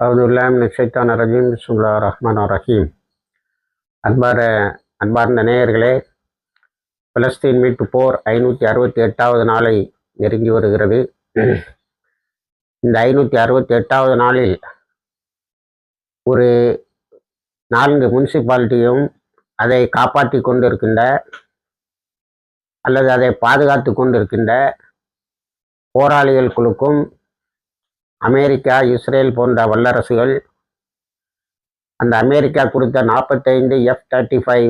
அவுதுல்லாமின் ரஜீம் பிஸ்முல்லா ரஹ்மான் ரஹீம் அன்பார அன்பார்ந்த நேயர்களே பலஸ்தீன் மீட்பு போர் ஐநூற்றி அறுபத்தி எட்டாவது நாளை நெருங்கி வருகிறது. இந்த ஐநூற்றி அறுபத்தி எட்டாவது நாளில் ஒரு நான்கு முனிசிபாலிட்டியும் அதை காப்பாற்றி கொண்டிருக்கின்ற அல்லது அதை பாதுகாத்து கொண்டிருக்கின்ற போராளிகள் குழுக்கும் அமெரிக்கா இஸ்ரேல் போன்ற வல்லரசுகள் அந்த அமெரிக்கா கொடுத்த நாற்பத்தைந்து F thirty five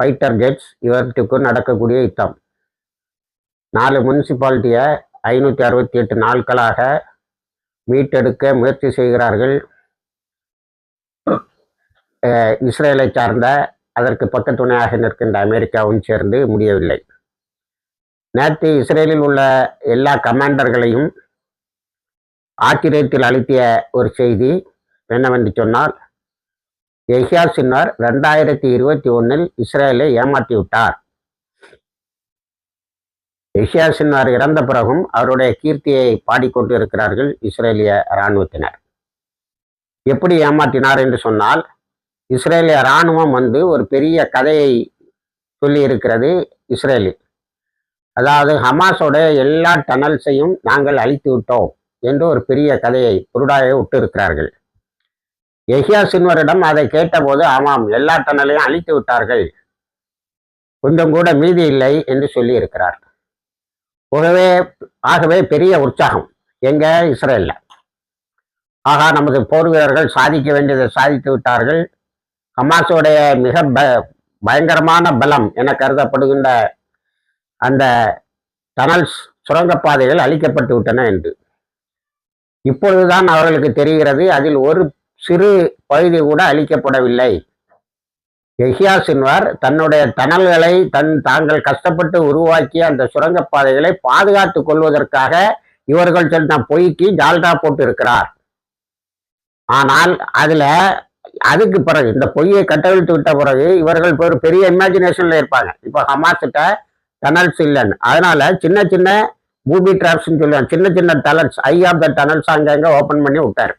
fighter jets இவற்றுக்கு நடக்கக்கூடிய யுத்தம். நாலு முனிசிபாலிட்டியை ஐநூற்றி அறுபத்தி எட்டு நாட்களாக மீட்டெடுக்க முயற்சி செய்கிறார்கள். இஸ்ரேலை சார்ந்த அதற்கு பக்கத்துணையாக நிற்கின்ற அமெரிக்காவும் சேர்ந்து முடியவில்லை. நேற்று இஸ்ரேலில் உள்ள எல்லா கமாண்டர்களையும் ஆச்சரியத்தில் அளித்திய ஒரு செய்தி என்னவென்று சொன்னால் எஹியா சின்னர் ரெண்டாயிரத்தி இருபத்தி ஒன்றில் இஸ்ரேலை ஏமாற்றி விட்டார் எஹியா சின்னர் இறந்த பிறகும் அவருடைய கீர்த்தியை பாடிக்கொண்டு இருக்கிறார்கள் இஸ்ரேலிய இராணுவத்தினர். எப்படி ஏமாற்றினார் என்று சொன்னால் இஸ்ரேலிய இராணுவம் வந்து ஒரு பெரிய கதையை சொல்லி இருக்கிறது இஸ்ரேலில். அதாவது ஹமாஸோட எல்லா டனல்ஸையும் நாங்கள் அழித்து விட்டோம். என்று ஒரு பெரிய கதையை புருடாயை விட்டு இருக்கிறார்கள் எஹியா சின்வரிடம் அதை கேட்டபோது ஆமாம் எல்லா டனலையும் அழித்து விட்டார்கள். கொஞ்சம் கூட மீதி இல்லை என்று சொல்லி இருக்கிறார் ஆகவே ஆகவே பெரிய உற்சாகம் எங்க? இஸ்ரேல்ல. ஆகா நமது போர் வீரர்கள் சாதிக்க வேண்டியதை சாதித்து விட்டார்கள். ஹமாஸுடைய மிக ப பயங்கரமான பலம் என கருதப்படுகின்ற அந்த டனல்ஸ் சுரங்கப்பாதைகள் அழிக்கப்பட்டு விட்டன என்று. இப்பொழுதுதான் அவர்களுக்கு தெரிகிறது அதில் ஒரு சிறு பகுதி கூட அளிக்கப்படவில்லை எஹியா சின்வார் தன்னுடைய தணல்களை தன் தாங்கள் கஷ்டப்பட்டு உருவாக்கிய அந்த சுரங்கப்பாதைகளை பாதுகாத்துக் கொள்வதற்காக இவர்கள் சொன்ன பொய்க்கு ஜால்டா போட்டு இருக்கிறார் ஆனால் அதுல அதுக்கு பிறகு இந்த பொய்யை கட்டவிழ்த்து விட்ட பிறகு இவர்கள் ஒரு பெரிய இமேஜினேஷன்ல இருப்பாங்க. இப்போ ஹமாஸ்கிட்ட டனல்ஸ் இல்லைன்னு அதனால சின்ன சின்ன பூபி டிராப்ஸ்ன்னு சொல்லுவாங்க. சின்ன சின்ன tunnels eye of the tunnels அங்கங்கே ஓப்பன் பண்ணி விட்டாரு.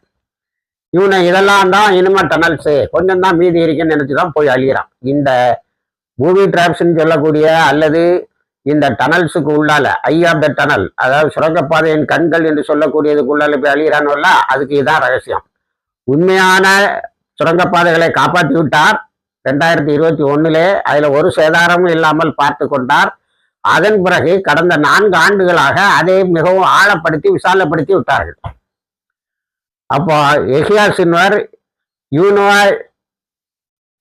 இவனை இதெல்லாம் தான் இனிமே டனல்ஸு கொஞ்சம் தான் மீதி இருக்குன்னு நினைச்சு தான் போய் அழியிறான். இந்த பூமி டிராப்ஸ்ன்னு சொல்லக்கூடிய அல்லது இந்த டனல்ஸுக்கு உள்ளால ஐ ஆஃப் த டனல் அதாவது சுரங்கப்பாதையின் கண்கள் என்று சொல்லக்கூடியதுக்குள்ளால போய் அழியிறானோல்ல அதுக்கு இதான் ரகசியம். உண்மையான சுரங்கப்பாதைகளை காப்பாற்றி விட்டார். ரெண்டாயிரத்தி இருபத்தி ஒண்ணுலே அதில் ஒரு சேதாரமும் இல்லாமல் பார்த்து கொண்டார். அதன் பிறகு கடந்த நான்கு ஆண்டுகளாக அதை மிகவும் ஆழப்படுத்தி விசாலப்படுத்தி விட்டார்கள். அப்போ எஹியா சின்வர் யூனோவா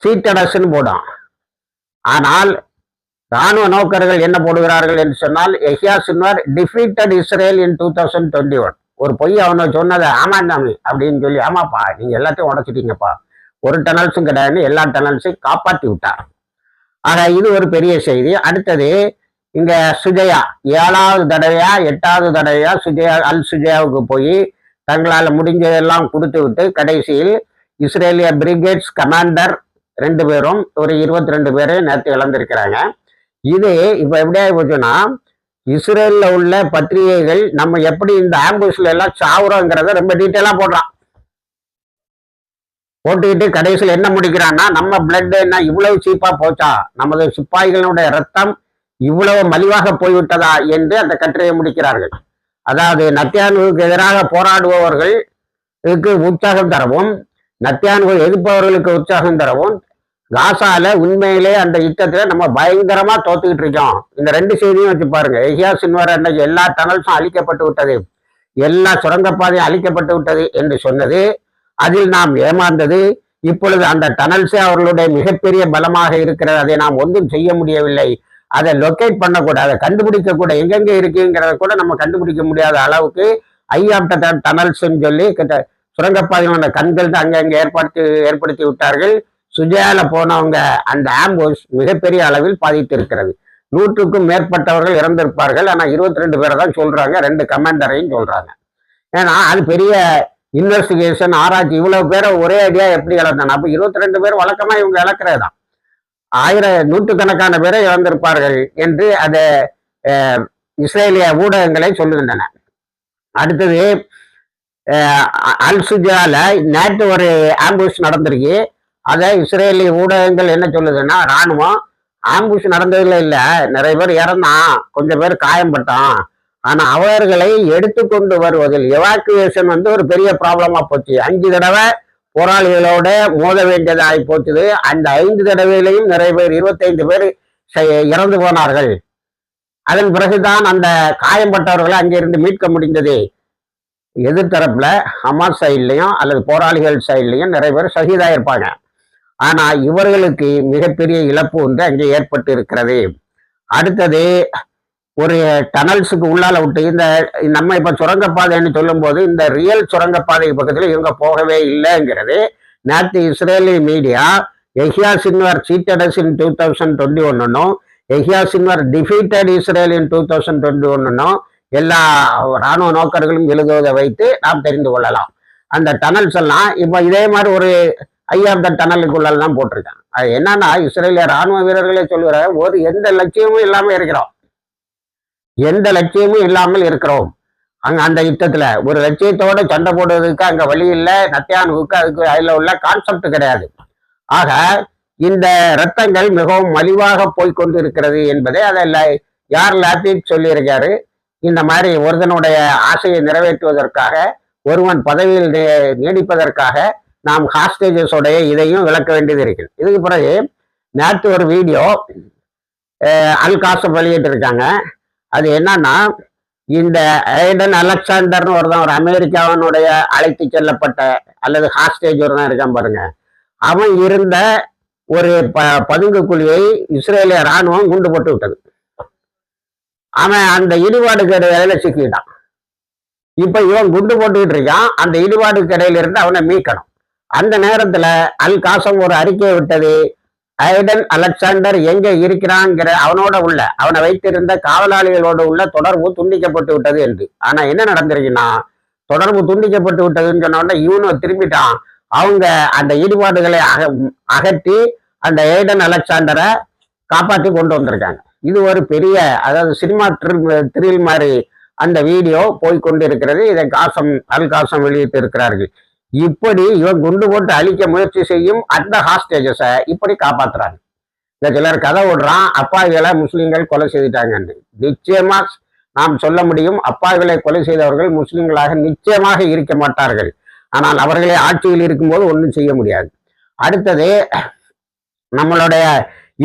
சீட்டடஸ்ன்னு போடும் ஆனால் ராணுவ நோக்கர்கள் என்ன போடுகிறார்கள் என்று சொன்னால் Yahya Sinwar defeated Israel in two thousand twenty one ஒரு பொய் அவனை சொன்னதை ஆமாண்டாமி அப்படின்னு சொல்லி ஆமாப்பா நீங்க எல்லாத்தையும் உடச்சிட்டீங்கப்பா. ஒரு டனல்ஸும் கிடையாது எல்லா டனல்ஸையும் காப்பாற்றி விட்டார். ஆக இது ஒரு பெரிய செய்தி. அடுத்தது இங்க சுஜயா ஏழாவது தடவையா எட்டாவது தடவையா சுஜயா அல் சுஜயாவுக்கு போய் தங்களால் முடிஞ்சதெல்லாம் கொடுத்து விட்டு கடைசியில் இஸ்ரேலிய பிரிகேட்ஸ் கமாண்டர் ரெண்டு பேரும் ஒரு இருபத்தி ரெண்டு பேர் நேற்று இழந்திருக்கிறாங்க. இது இப்போ எப்படி ஆகி போச்சுன்னா இஸ்ரேலில் உள்ள பத்திரிகைகள் நம்ம எப்படி இந்த ஆம்புஸ்ல எல்லாம் சாவுறோங்கிறத ரொம்ப டீட்டெயிலாக போடுறான். போட்டுக்கிட்டு கடைசியில் என்ன முடிக்கிறான்னா நம்ம பிளட் என்ன இவ்வளவு சீப்பாக போச்சா? நமது சிப்பாய்களுடைய ரத்தம் இவ்வளவு மலிவாக போய்விட்டதா என்று அந்த கட்டுரையை முடிக்கிறார்கள். அதாவது நத்தியானுவுக்கு எதிராக போராடுபவர்கள் உற்சாகம் தரவும் நத்தியானுவை எதிர்ப்பவர்களுக்கு உற்சாகம் தரவும் காசால உண்மையிலே அந்த யுத்தத்துல நம்ம பயங்கரமா தோத்துக்கிட்டு இருக்கோம். இந்த ரெண்டு செய்தியும் வச்சு பாருங்க. எஹியா சின்வர் அன்னைக்கு எல்லா டனல்ஸும் அழிக்கப்பட்டு விட்டது. எல்லா சுரங்கப்பாதையும் அழிக்கப்பட்டு விட்டது என்று சொன்னது. அதில் நாம் ஏமாந்தது. இப்பொழுது அந்த டனல்ஸே அவர்களுடைய மிகப்பெரிய பலமாக இருக்கிறது. அதை நாம் ஒன்றும் செய்ய முடியவில்லை. அதை லொக்கேட் பண்ணக்கூட அதை கண்டுபிடிக்க கூட எங்கெங்க இருக்குங்கிறத கூட நம்ம கண்டுபிடிக்க முடியாத அளவுக்கு ஐ ஆஃப் டனல்ஸ்ன்னு சொல்லி கிட்ட- சுரங்கப்பாதையோட கண்கள் தான் அங்கங்க ஏற்படுத்தி ஏற்படுத்தி விட்டார்கள். சுஜயால போனவங்க அந்த ஆம்புலன்ஸ் மிகப்பெரிய அளவில் பாதித்து இருக்கிறது நூற்றுக்கும் மேற்பட்டவர்கள் இறந்திருப்பார்கள். ஆனா இருபத்தி ரெண்டு பேரை தான் சொல்றாங்க. ரெண்டு கமாண்டரையும் சொல்றாங்க. ஏன்னா அது பெரிய இன்வெஸ்டிகேஷன் ஆராய்ச்சி. இவ்வளவு பேரை ஒரே அடியா எப்படி இழந்தாங்க அப்ப இருபத்தி ரெண்டு பேர் வழக்கமா இவங்க இழக்கிறது? தான் ஆயிரம் நூற்றுக்கணக்கான பேரை இழந்திருப்பார்கள் என்று அதை இஸ்ரேலிய ஊடகங்களை சொல்லுகின்றன. அடுத்தது அல்சுஜால நேற்று ஒரு ஆம்புஷ் நடந்திருக்கு. அதை இஸ்ரேலிய ஊடகங்கள் என்ன சொல்லுதுன்னா ராணுவம் ஆம்புஷ் நடந்ததுல இல்லை நிறைய பேர் இறந்தான் கொஞ்சம் பேர் காயம்பட்டான். ஆனா அவர்களை எடுத்துக்கொண்டு வருவதில் எவாக்குவேஷன் வந்து ஒரு பெரிய ப்ராப்ளமா போச்சு. அஞ்சு தடவை போராளிகளோட மோத வேண்டியதாகி போச்சுது. அந்த ஐந்து தடவையிலையும் நிறைய பேர் இருபத்தைந்து பேர் இறந்து போனார்கள். அதன் பிறகுதான் அந்த காயம்பட்டவர்களை அங்கிருந்து மீட்க முடிந்தது. எதிர்த்தரப்புல ஹமாஸ் சைட்லையும் அல்லது போராளிகள் சைட்லையும் நிறைய பேர் ஷஹீதா இருப்பாங்க. ஆனா இவர்களுக்கு மிகப்பெரிய இழப்பு வந்து அங்கே ஏற்பட்டு இருக்கிறது அடுத்தது ஒரு டனல்ஸுக்கு உள்ளால விட்டு இந்த நம்ம இப்ப சுரங்கப்பாதைன்னு சொல்லும்போது இந்த ரியல் சுரங்கப்பாதை பக்கத்துல இவங்க போகவே இல்லைங்கிறது நேற்று Israeli media Yahya Sinwar சீட்டடஸ் in two thousand twenty ஒன்னும் Yahya Sinwar defeated Israel in two thousand twenty ஒன்னும் எல்லா ராணுவ நோக்கர்களும் எழுதுவதை வைத்து நாம் தெரிந்து கொள்ளலாம். அந்த டனல்ஸ் எல்லாம் இப்போ இதே மாதிரி ஒரு ஐஆர் த டனலுக்குள்ளெல்லாம் போட்டிருக்காங்க. அது என்னன்னா இஸ்ரேலிய ராணுவ வீரர்களே சொல்லுகிற ஒரு எந்த லட்சியமும் இல்லாமல் இருக்கிறோம். எந்த லட்சியமும் இல்லாமல் இருக்கிறோம். அங்க அந்த யுத்தத்துல ஒரு லட்சியத்தோட சண்டை போடுறதுக்கு அங்க வழி இல்லை நத்தியானுவுக்கு அதுக்கு அதுல உள்ள கான்செப்ட் கிடையாது. ஆக இந்த ரத்தங்கள் மிகவும் மலிவாக போய்கொண்டு இருக்கிறது என்பதை அதில் யார் லாபிட் சொல்லியிருக்காரு. இந்த மாதிரி ஒருதனுடைய ஆசையை நிறைவேற்றுவதற்காக ஒருவன் பதவியில் நீ- நீடிப்பதற்காக நாம் ஹாஸ்டேஜஸோடைய இதையும் விளக்க வேண்டியது இருக்கு இதுக்கு பிறகு நேற்று ஒரு வீடியோ அல் காசம் வெளியிட்டிருக்காங்க. அது என்னன்னா இந்த ஐடன் அலெக்சாண்டர்னு ஒருத்தன் ஒரு அமெரிக்காவினுடைய அழைத்து செல்லப்பட்ட அல்லது ஹாஸ்டேஜ் ஒருத்தன் இருக்கான் பாருங்க. அவன் இருந்த ஒரு ப பதுங்கு குழியை இஸ்ரேலிய ராணுவம் குண்டு போட்டு விட்டது. அவன் அந்த இடிபாடு இடையில சிக்கிட்டான். இப்ப இவன் குண்டு போட்டுக்கிட்டு இருக்கான். அந்த இடிபாடுக்கு இடையில இருந்து அவனை மீட்கணும். அந்த நேரத்துல அல் காசம் ஒரு அறிக்கையை விட்டது. ஐடன் அலெக்சாண்டர் எங்க இருக்கிறாங்கிற அவனோட உள்ள அவனை வைத்திருந்த காவலாளிகளோடு உள்ள தொடர்பு துண்டிக்கப்பட்டு விட்டது என்று. ஆனா என்ன நடந்திருக்குன்னா தொடர்பு துண்டிக்கப்பட்டு விட்டதுன்னு சொன்ன உடனே இவனும் திரும்பிட்டான். அவங்க அந்த ஈடுபாடுகளை அக அகற்றி அந்த ஏடன் அலெக்சாண்டரை காப்பாற்றி கொண்டு வந்திருக்காங்க. இது ஒரு பெரிய அதாவது சினிமா த்ரில் மாதிரி அந்த வீடியோ போய் கொண்டிருக்கிறது. இதை காசம் அல் காசம் வெளியிட்டு இருக்கிறார்கள் இப்படி இவன் குண்டு போட்டு அழிக்க முயற்சி செய்யும் அந்த ஹாஸ்டேஜஸை இப்படி காப்பாத்துறாங்க. இந்த சிலர் கதை விடுறான் அப்பாவிகளை முஸ்லிம்கள் கொலை செய்துட்டாங்கன்னு. நிச்சயமா நாம் சொல்ல முடியும் அப்பாவிகளை கொலை செய்தவர்கள் முஸ்லிம்களாக நிச்சயமாக இருக்க மாட்டார்கள். ஆனால் அவர்களே ஆட்சியில் இருக்கும்போது ஒன்றும் செய்ய முடியாது. அடுத்தது நம்மளுடைய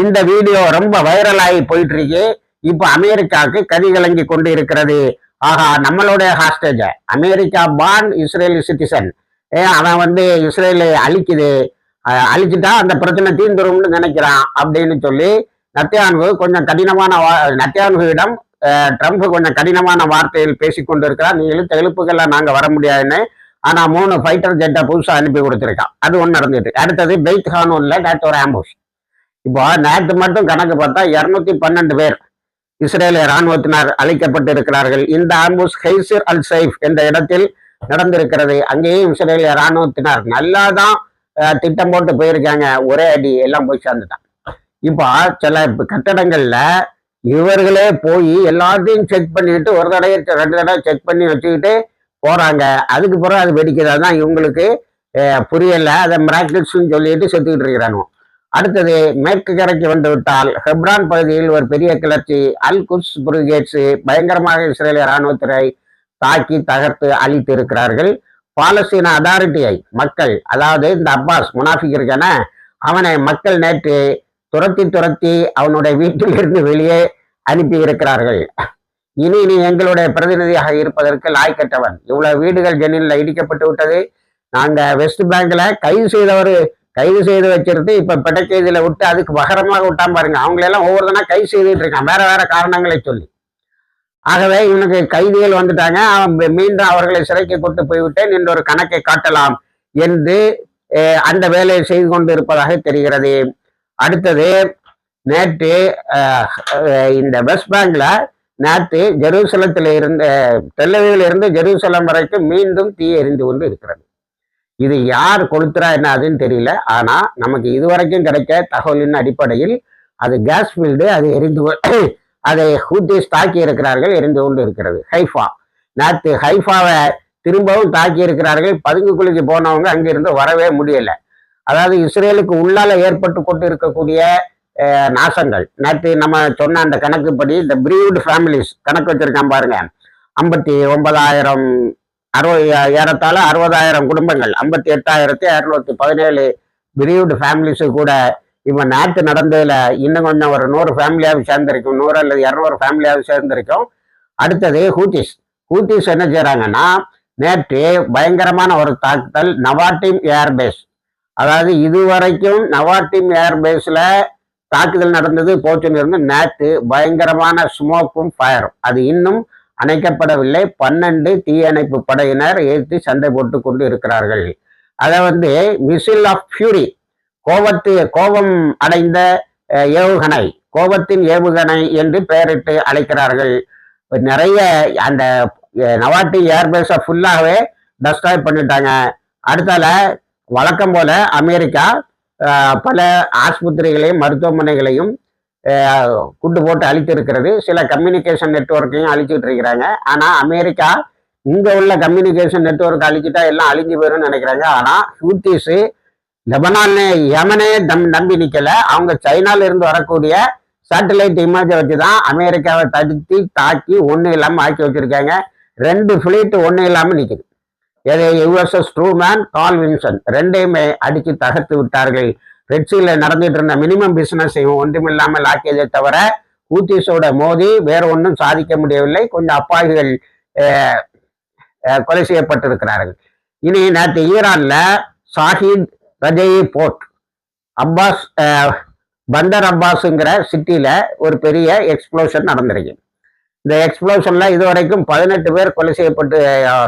இந்த வீடியோ ரொம்ப வைரலாகி போயிட்டு இருக்கு இப்போ அமெரிக்காவுக்கு கதி கலங்கி கொண்டு இருக்கிறது. ஆகா நம்மளுடைய hostage America born Israeli citizen அவன் வந்து இஸ்ரேலை அழிக்குது. அழிச்சுட்டா அந்த பிரச்சனை தீர்ந்துரும்னு நினைக்கிறான் அப்படின்னு சொல்லி நத்தியான்கு கொஞ்சம் கடினமான வா- நத்தியான்குவிடம் ட்ரம்ப் கொஞ்சம் கடினமான வார்த்தையில் பேசிக்கொண்டு கொண்டிருக்கிறார் நீ இழுத்த இழுப்புகள்லாம் நாங்கள் வர முடியாதுன்னு. ஆனால் மூணு ஃபைட்டர் ஜெட்டை புதுசாக அனுப்பி கொடுத்துருக்கான். அது ஒன்று நடந்துட்டு அடுத்தது பெய்த் ஹானூனில் நேற்று ஒரு ஆம்புஷ் இப்போ நேற்று மட்டும் கணக்கு பார்த்தா இரநூத்தி பன்னெண்டு பேர் இஸ்ரேலிய ராணுவத்தினர் அழைக்கப்பட்டு இருக்கிறார்கள் இந்த ஆம்புஷ் ஹைசிர் அல் சைஃப் என்ற இடத்தில் நடந்திருக்கிறது. அங்கேயும் இஸ்ரேலிய இராணுவத்தினர் நல்லா தான் திட்டம் போட்டு போயிருக்காங்க. ஒரே அடி எல்லாம் போய் சேர்ந்துட்டான் இப்போ சில கட்டடங்கள்ல இவர்களே போய் எல்லாத்தையும் செக் பண்ணிட்டு ஒரு தடவை ரெண்டு தடவை செக் பண்ணி வச்சுக்கிட்டு போறாங்க. அதுக்கு பிறகு அது வெடிக்கிறது தான் இவங்களுக்கு புரியல. அதை மிராக்கிள்ஸ்னு சொல்லிட்டு செத்துக்கிட்டு இருக்கிறானோ அடுத்தது மேற்கு கரைக்கு வந்து விட்டால் ஹெப்ரான் பகுதியில் ஒரு பெரிய கிளர்ச்சி அல் குஸ் புரிகேட்ஸு பயங்கரமாக இஸ்ரேலிய இராணுவத்துறை தாக்கி தகர்த்து அழித்து இருக்கிறார்கள் பாலஸ்தீன அதாரிட்டியை மக்கள் அதாவது இந்த அப்பாஸ் முனாஃபிக் இருக்கான அவனை மக்கள் நேற்று துரத்தி துரத்தி அவனுடைய வீட்டிலிருந்து வெளியே அனுப்பி இருக்கிறார்கள் இனி நீ எங்களுடைய பிரதிநிதியாக இருப்பதற்கு லாய்க்கற்றவன். இவ்வளவு வீடுகள் ஜெனின்ல இடிக்கப்பட்டு விட்டது. நாங்க வெஸ்ட் பேங்க்ல கைது செய்தவர் கைது செய்து வச்சிருந்து இப்ப பிடைக்கைதில விட்டு அதுக்கு வகரமாக விட்டான் பாருங்க. அவங்களெல்லாம் ஒவ்வொருத்தனா கைது செய்துட்டு இருக்கான். வேற வேற காரணங்களை சொல்லி. ஆகவே இவனுக்கு கைதிகள் வந்துட்டாங்க. அவன் மீண்டும் அவர்களை சிறைக்கு கொண்டு போய்விட்டேன் என்ற ஒரு கணக்கை காட்டலாம் என்று அந்த வேலையை செய்து கொண்டு இருப்பதாக தெரிகிறது. அடுத்தது நேற்று இந்த வெஸ்ட் பேங்க்ல நேற்று ஜெருசலத்தில் இருந்த தெல்லவியில் இருந்து ஜெருசலம் வரைக்கும் மீண்டும் தீ எரிந்து கொண்டு இருக்கிறது. இது யார் கொளுத்துறா என்ன அதுன்னு தெரியல. ஆனால் நமக்கு இதுவரைக்கும் கிடைக்க தகவலின் அடிப்படையில் அது கேஸ் ஃபீல்டு அது எரிந்து கொ- அதை ஹூத்திஸ் தாக்கி இருக்கிறார்கள் எரிந்து கொண்டு இருக்கிறது. ஹைஃபா. நேற்று ஹைஃபாவை திரும்பவும் தாக்கி இருக்கிறார்கள். பதுங்கு குழிக்கு போனவங்க அங்கிருந்து வரவே முடியல. அதாவது இஸ்ரேலுக்கு உள்ளால ஏற்பட்டு கொண்டு இருக்கக்கூடிய நாசங்கள். நேற்று நம்ம சொன்ன அந்த கணக்குப்படி இந்த பிரீவ்டு ஃபேமிலிஸ் கணக்கு வச்சிருக்கான் பாருங்க. ஐம்பத்தி ஒன்பதாயிரம் அறுபது ஏறத்தாழ அறுபதாயிரம் குடும்பங்கள். ஐம்பத்தி எட்டாயிரத்தி இரநூத்தி பதினேழு பிரீவ்டு ஃபேமிலிஸு கூட இப்போ நேற்று நடந்ததில் இன்னும் கொஞ்சம் ஒரு நூறு ஃபேமிலியாவது சேர்ந்திருக்கும். நூறு அல்லது இரநூறு ஃபேமிலியாவது சேர்ந்திருக்கும். அடுத்தது ஹூத்திஸ். ஹூத்திஸ் என்ன செய்கிறாங்கன்னா நேற்று பயங்கரமான ஒரு தாக்குதல் நவாட்டிம் ஏர்பேஸ். அதாவது இதுவரைக்கும் நவாட்டிம் ஏர்பேஸில் தாக்குதல் நடந்தது போச்சுன்னு இருந்து நேற்று பயங்கரமான ஸ்மோக்கும் ஃபயரும் அது இன்னும் அணைக்கப்படவில்லை. பன்னெண்டு தீயணைப்பு படையினர் ஏற்றி சண்டை போட்டு கொண்டு இருக்கிறார்கள். அதை வந்து மிசில் ஆஃப் ஃபியூரி கோபத்து கோபம் அடைந்த ஏவுகணை கோபத்தின் ஏவுகணை என்று பெயரிட்டு அழைக்கிறார்கள். நிறைய அந்த நவாட்டி ஏர்பேஸை ஃபுல்லாகவே டெஸ்ட்ராய் பண்ணிட்டாங்க. அடுத்தால வழக்கம் போல அமெரிக்கா பல ஆஸ்பத்திரிகளையும் மருத்துவமனைகளையும் குண்டு போட்டு அழித்திருக்கிறது. சில கம்யூனிகேஷன் நெட்வொர்க்கையும் அழிச்சிட்டு இருக்கிறாங்க. ஆனால் அமெரிக்கா இங்கே உள்ள கம்யூனிகேஷன் நெட்வொர்க் அழிச்சிட்டா எல்லாம் அழிஞ்சு போயிடும்னு நினைக்கிறாங்க. ஆனால் ஹூத்திஸு லெபனான் யமனே தம் நம்பி நிக்கல. அவங்க சைனால இருந்து வரக்கூடிய சேட்டலைட் இமேஜை வச்சு தான் அமெரிக்காவை தடுத்து தாக்கி ஒன்றும் இல்லாமல் ஆக்கி வச்சிருக்காங்க. ரெண்டு ஃபிளீட் ஒன்றும் இல்லாமல் நிற்குது எது யுஎஸ்எஸ் ட்ரூமேன் கால் வின்சன் ரெண்டையுமே அடித்து தகர்த்து விட்டார்கள். ரெட்சியில் நடந்துட்டு இருந்த மினிமம் பிசினஸையும் ஒன்றுமில்லாமல் ஆக்கியதை தவிர ஊத்திஸோட மோதி வேற ஒன்றும் சாதிக்க முடியவில்லை. கொஞ்சம் அப்பாவிகள் கொலை செய்யப்பட்டிருக்கிறார்கள். இனி நேற்று ஈரானில் Shahid Rajaee port Abbas Bandar அப்பாஸுங்கிற சிட்டியில ஒரு பெரிய எக்ஸ்ப்ளோஷன் நடந்திருக்கு. இந்த எக்ஸ்ப்ளோஷனில் இதுவரைக்கும் பதினெட்டு பேர் கொலை செய்யப்பட்டு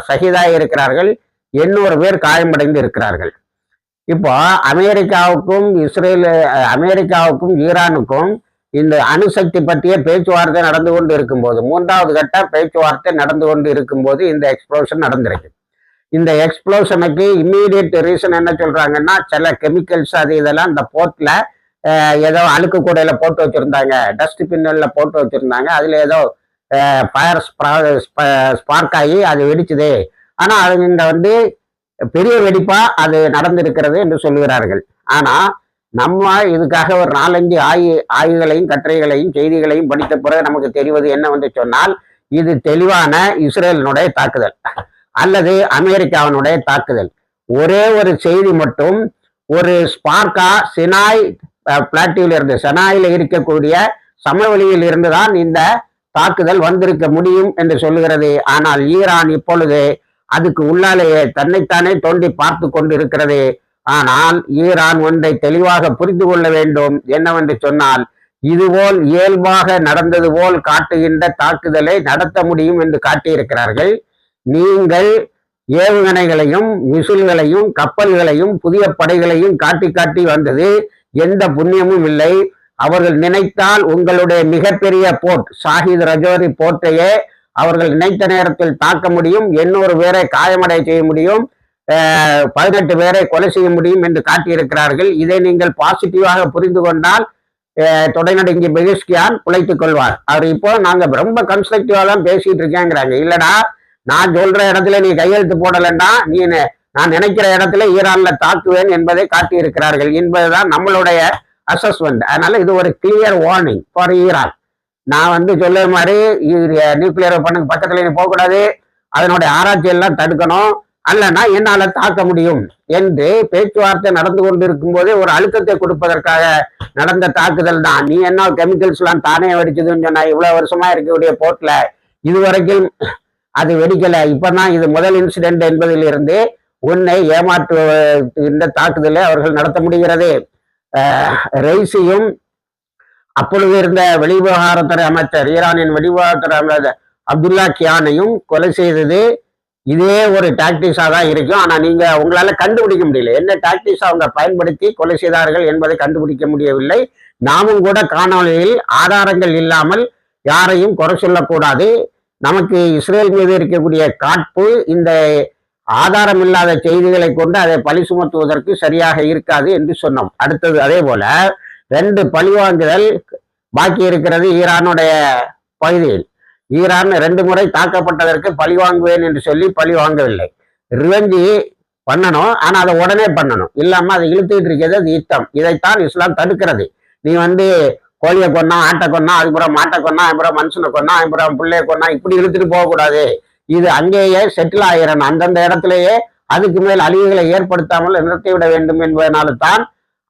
சகிதாக இருக்கிறார்கள் எண்ணூறு பேர் காயமடைந்து இருக்கிறார்கள். இப்போ அமெரிக்காவுக்கும் இஸ்ரேல் அமெரிக்காவுக்கும் ஈரானுக்கும் இந்த அணுசக்தி பற்றிய பேச்சுவார்த்தை நடந்து கொண்டு இருக்கும்போது மூன்றாவது கட்ட பேச்சுவார்த்தை நடந்து கொண்டு இருக்கும்போது இந்த எக்ஸ்ப்ளோஷன் நடந்திருக்கு. இந்த எக்ஸ்ப்ளோஷனுக்கு இம்மீடியட் ரீசன் என்ன சொல்றாங்கன்னா சில கெமிக்கல்ஸ் அது இதெல்லாம் இந்த போர்ட்ல ஏதோ அழுக்கு கூடையில போட்டு வச்சிருந்தாங்க. டஸ்ட் பின்னல்ல போட்டு வச்சிருந்தாங்க. அதுல ஏதோ ஃபயர் ஸ்பார்க் ஆகி அது வெடிச்சுது. ஆனா அது இந்த வந்து பெரிய வெடிப்பா அது நடந்திருக்கிறது என்று சொல்லுகிறார்கள். ஆனா நம்ம இதுக்காக ஒரு நாலஞ்சு ஆயு ஆய்வுகளையும் கட்டுரைகளையும் செய்திகளையும் படித்த பிறகு நமக்கு தெரிவது என்ன வந்து சொன்னால் இது தெளிவான இஸ்ரேலினுடைய தாக்குதல். அல்லது அமெரிக்காவினுடைய தாக்குதல். ஒரே ஒரு செய்தி மட்டும் ஒரு ஸ்பார்க்கா சினாய் பிளாட்டியில் இருந்து செனாயில் இருக்கக்கூடிய சமவெளியில் இருந்துதான் இந்த தாக்குதல் வந்திருக்க முடியும் என்று சொல்லுகிறது. ஆனால் ஈரான் இப்பொழுது அதுக்கு உள்ளாலேயே தன்னைத்தானே தோண்டி பார்த்து கொண்டு இருக்கிறது ஆனால் ஈரான் ஒன்றை தெளிவாக புரிந்து கொள்ள வேண்டும். என்னவென்று சொன்னால் இதுபோல் இயல்பாக நடந்தது போல் காட்டுகின்ற தாக்குதலை நடத்த முடியும் என்று காட்டியிருக்கிறார்கள். நீங்கள் ஏவுகணைகளையும் மிசில்களையும் கப்பல்களையும் புதிய படைகளையும் காட்டி காட்டி வந்தது எந்த புண்ணியமும் இல்லை. அவர்கள் நினைத்தால் உங்களுடைய மிகப்பெரிய போர்ட் சாஹித் ரஜோரி போர்ட்டையே அவர்கள் நினைத்த நேரத்தில் தாக்க முடியும் எண்ணூறு பேரை காயமடை செய்ய முடியும் பதினெட்டு பேரை கொலை செய்ய முடியும் என்று காட்டியிருக்கிறார்கள். இதை நீங்கள் பாசிட்டிவாக புரிந்து கொண்டால் அஹ், தொடைநடுங்கி பெகிஸ்கியான் பிழைத்துக் கொள்வார். அவர் இப்போ நாங்கள் ரொம்ப கன்ஸ்ட்ரக்டிவாக தான் பேசிட்டு இருக்கேங்கிறாங்க. இல்லடா நான் சொல்ற இடத்துல நீ கையெழுத்து போடலன்னா நீ நான் நினைக்கிற இடத்துல ஈரான்ல தாக்குவேன் என்பதை காட்டியிருக்கிறார்கள். என்பதுதான் நம்மளுடைய அசஸ்மெண்ட் அதனால இது ஒரு கிளியர் வார்னிங் ஃபார் ஈரான். நான் வந்து சொல்ல மாதிரி நியூக்ளியர் வெப்பனுக்கு பக்கத்துல நீ போகக்கூடாது. அதனுடைய ஆராய்ச்சி எல்லாம் தடுக்கணும். அல்லனா என்னால தாக்க முடியும் என்று பேச்சுவார்த்தை நடந்து கொண்டிருக்கும் போதே ஒரு அழுத்தத்தை கொடுப்பதற்காக நடந்த தாக்குதல் தான். நீ என்ன கெமிக்கல்ஸ் எல்லாம் தானே வெடிச்சதுன்னு சொன்னா இவ்வளவு வருஷமா இருக்கக்கூடிய போர்ட்ல இதுவரைக்கும் அது வெடிக்கல. இப்பதான் இது முதல் இன்சிடென்ட் என்பதிலிருந்து உன்னை ஏமாற்றுகின்ற தாக்குதலை அவர்கள் நடத்த முடிகிறது. அஹ், ரெய்சியும் அப்பொழுது இருந்த வெளிவிவகாரத்துறை அமைச்சர் ஈரானின் வெளிவிவகாரத்துறை அமைச்சர் அப்துல்லா கியானையும் கொலை செய்தது. இதே ஒரு டாக்டிஸாக தான் இருக்கும். ஆனா நீங்க உங்களால கண்டுபிடிக்க முடியல. என்ன டாக்டிஸ் அவங்க பயன்படுத்தி கொலை செய்தார்கள் என்பதை கண்டுபிடிக்க முடியவில்லை. நாமும் கூட காணொலியில் ஆதாரங்கள் இல்லாமல் யாரையும் குறை சொல்லக்கூடாது. நமக்கு இஸ்ரேல் மீது இருக்கக்கூடிய காட்பு இந்த ஆதாரம் இல்லாத செய்திகளை கொண்டு அதை பழி சுமத்துவதற்கு சரியாக இருக்காது என்று சொன்னோம். அடுத்தது அதே போல ரெண்டு பழிவாங்குதல் பாக்கி இருக்கிறது ஈரானுடைய பகுதியில். ஈரான் ரெண்டு முறை தாக்கப்பட்டதற்கு பழி வாங்குவேன் என்று சொல்லி பழி வாங்கவில்லை. ரிவெஞ்சி பண்ணணும் ஆனால் அதை உடனே பண்ணணும். இல்லாம அதை இழுத்துக்கிட்டு இருக்கிறது அது யுத்தம். இதைத்தான் இஸ்லாம் தடுக்கிறது. நீ வந்து கோழியை கொன்னா ஆட்டை கொன்னா அதுக்கப்புறம் மாட்டை கொன்னா அதுக்கப்புறம் மனுஷனை கொன்னா அதுக்கப்புறம் பிள்ளைய கொன்னா இப்படி இழுத்துட்டு போகக்கூடாது. இது அங்கேயே செட்டில் ஆகிறன் அந்தந்த இடத்துலயே அதுக்கு மேல் அழிவுகளை ஏற்படுத்தாமல் நிறுத்திவிட வேண்டும் என்பதனால தான்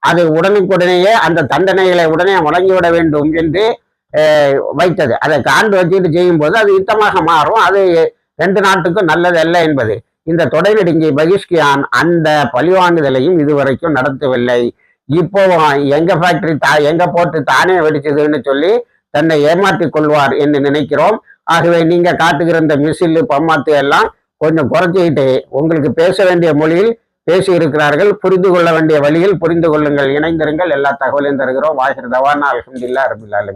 அது உடனுக்குடனேயே அந்த தண்டனைகளை உடனே வழங்கிவிட வேண்டும் என்று வைத்தது. அதை காண்டு வச்சுட்டு செய்யும்போது அது யுத்தமாக மாறும். அது ரெண்டு நாட்டுக்கும் நல்லது அல்ல என்பது. இந்த தொடை நெடுங்கி பகிஷ்கியான் அந்த பழிவாங்குதலையும் இதுவரைக்கும் நடத்தவில்லை. இப்போ எங்க ஃபேக்டரி தா எங்க போட்டு தானே வெடிச்சதுன்னு சொல்லி தன்னை ஏமாற்றி கொள்வார் என்று நினைக்கிறோம். ஆகவே நீங்க காட்டுகிற இந்த மிசில் பம்மாத்து எல்லாம் கொஞ்சம் குறைச்சிக்கிட்டு உங்களுக்கு பேச வேண்டிய மொழியில் பேசி இருக்கிறார்கள். புரிந்து கொள்ள வேண்டிய வழியில் புரிந்து கொள்ளுங்கள் இணைந்திருங்கள். எல்லா தகவலையும் தருகிறோம். வாகிர் தவானா அலமதுல்லா அரபுல்லாலும்